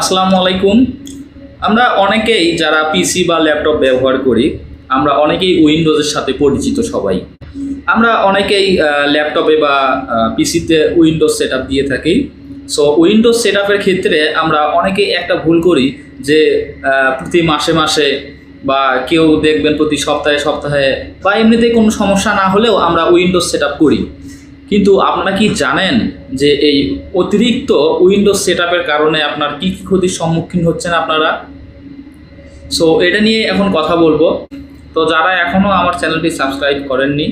আসসালামু আলাইকুম। আমরা অনেকেই যারা পিসি বা ল্যাপটপ ব্যবহার করি, আমরা অনেকেই উইন্ডোজের সাথে পরিচিত সবাই। আমরা অনেকেই ল্যাপটপে বা পিসিতে উইন্ডোজ সেট দিয়ে থাকি। সো উইন্ডোজ সেট ক্ষেত্রে আমরা অনেকেই একটা ভুল করি যে প্রতি মাসে মাসে বা কেউ দেখবেন প্রতি সপ্তাহে সপ্তাহে বা এমনিতে কোনো সমস্যা না হলেও আমরা উইন্ডোজ সেট করি। কিন্তু আপনারা কি জানেন যে এই অতিরিক্ত উইন্ডোজ সেট কারণে আপনার কী কী ক্ষতির সম্মুখীন হচ্ছেন আপনারা? সো এটা নিয়ে এখন কথা বলব। তো যারা এখনও আমার চ্যানেলটি সাবস্ক্রাইব করেননি,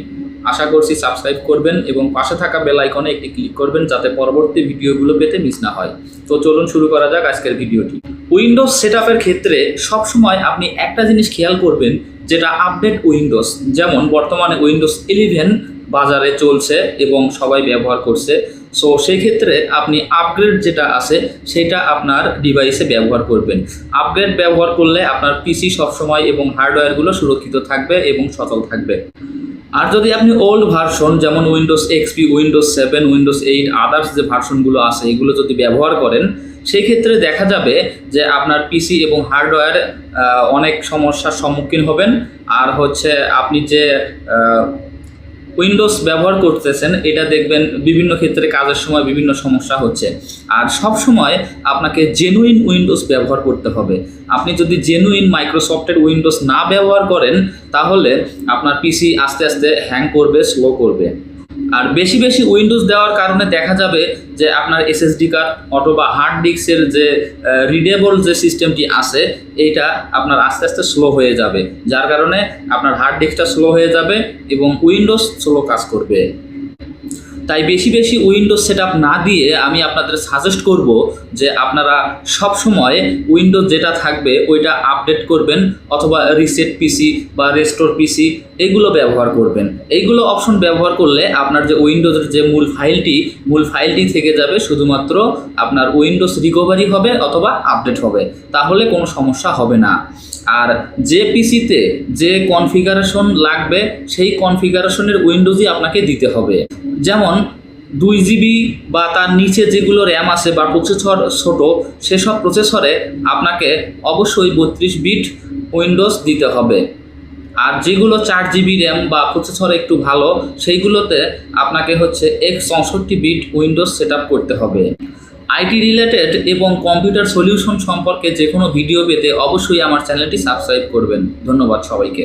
আশা করছি সাবস্ক্রাইব করবেন এবং পাশে থাকা বেল আইকনে একটি ক্লিক করবেন যাতে পরবর্তী ভিডিওগুলো পেতে মিস না হয়। তো চলুন শুরু করা যাক আজকের ভিডিওটি। উইন্ডোজ সেট ক্ষেত্রে সবসময় আপনি একটা জিনিস খেয়াল করবেন, যেটা আপডেট উইন্ডোজ যেমন বর্তমানে উইন্ডোজ ইলেভেন বাজারে চলছে এবং সবাই ব্যবহার করছে। সো সেই ক্ষেত্রে আপনি আপগ্রেড যেটা আছে, সেটা আপনার ডিভাইসে ব্যবহার করবেন। আপগ্রেড ব্যবহার করলে আপনার পিসি সবসময় এবং হার্ডওয়্যারগুলো সুরক্ষিত থাকবে এবং সচল থাকবে। আর যদি আপনি ওল্ড ভার্সন যেমন Windows XP Windows seven Windows eight others যে ভার্সনগুলো আছে, এগুলো যদি ব্যবহার করেন সেই ক্ষেত্রে দেখা যাবে যে আপনার পিসি এবং হার্ডওয়্যার অনেক সমস্যার সম্মুখীন হবেন। আর হচ্ছে আপনি যে উইন্ডোজ ব্যবহার করতেছেন, এটা দেখবেন বিভিন্ন ক্ষেত্রে কাজের সময় বিভিন্ন সমস্যা হচ্ছে। আর সব সময় আপনাকে জেনুইন উইন্ডোজ ব্যবহার করতে হবে। আপনি যদি জেনুইন মাইক্রোসফটের উইন্ডোজ না ব্যবহার করেন, তাহলে আপনার পিসি আস্তে আস্তে হ্যাং করবে স্লো করবে। আর বেশি বেশি উইন্ডোজ দেওয়ার কারণে দেখা যাবে যে আপনার এসএসডি কার্ড অথবা হার্ড ডিস্কের যে রিডেবল যে সিস্টেমটি আছে, এইটা আপনার আস্তে আস্তে স্লো হয়ে যাবে। যার কারণে আপনার হার্ড ডিস্কটা স্লো হয়ে যাবে এবং উইন্ডোজ স্লো কাজ করবে। তাই বেশি বেশি উইন্ডোজ সেট না দিয়ে আমি আপনাদের সাজেস্ট করব যে আপনারা সব সময় উইন্ডোজ যেটা থাকবে ওইটা আপডেট করবেন অথবা রিসেট পিসি বা রেস্টোর পিসি এগুলো ব্যবহার করবেন। এইগুলো অপশন ব্যবহার করলে আপনার যে উইন্ডোজের যে মূল ফাইলটি মূল ফাইলটি থেকে যাবে শুধুমাত্র আপনার উইন্ডোজ রিকভারি হবে অথবা আপডেট হবে। তাহলে কোনো সমস্যা হবে না। আর যে পিসিতে যে কনফিগারেশন লাগবে, সেই কনফিগারেশনের উইন্ডোজই আপনাকে দিতে হবে। যেমন দুই জিবি বা তার নিচে যেগুলো র্যাম আছে বা প্রসেসর ছোট, সেসব প্রসেসরে আপনাকে অবশ্যই বত্রিশ বিট উইন্ডোজ দিতে হবে। আর যেগুলো চার জিবি র্যাম বা প্রসেসর একটু ভালো, সেইগুলোতে আপনাকে হচ্ছে এক চৌষট্টি বিট উইন্ডোজ সেট করতে হবে। আইটি রিলেটেড এবং কম্পিউটার সলিউশন সম্পর্কে যে কোনো ভিডিও পেতে অবশ্যই আমার চ্যানেলটি সাবস্ক্রাইব করবেন। ধন্যবাদ সবাইকে।